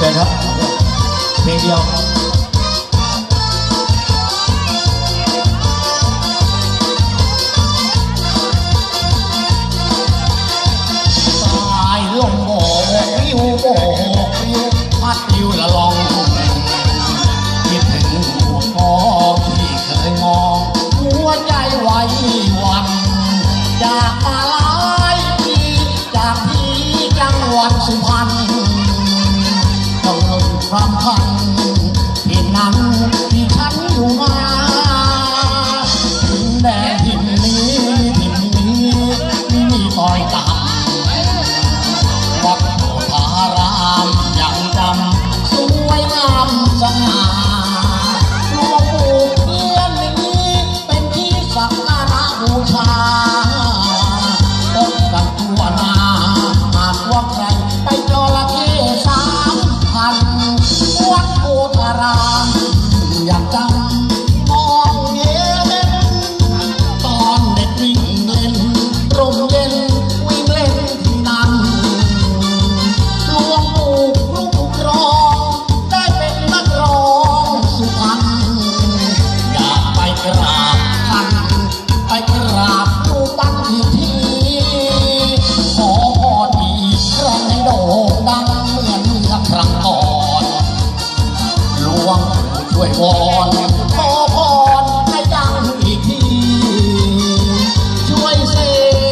เชิญครับเพลงเดียวสายลมโบกวิวโบกวิวพัดวิวละลองคิดถึงหัวฟองที่เคยมองหัวใจไหวหวันจากมาหลายปีจากที่จังหวัดสุพรรณ ลง ยั ช่วยวอนขอพรให้ดังอีกที ช่วยเส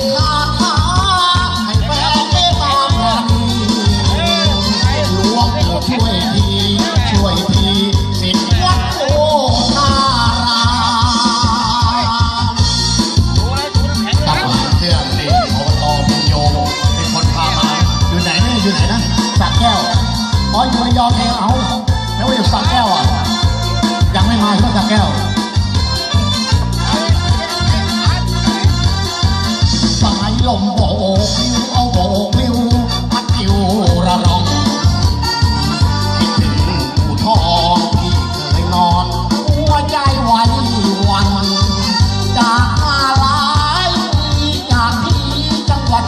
กคาถาให้แฟนเมตตาปราณีหลวงปู่ช่วยที ช่วยทีสิทธิ์วัดโพธารามตับหาเครื่องนี่อบตพิญโยเป็นคนพามา อยู่ไหนเนี่ยอยู่ไหนนะสระแก้วอ๋ออยู่ระยองเองเอาแล้วว่าอยู่สระแก้ แก้วสายลมโบกวิวเอาโบกวิวพัดอิวระรองคิถึงผู้ทองที่เคยนอนหัวใจไหววันจากมาหลายจากที่จังหวัด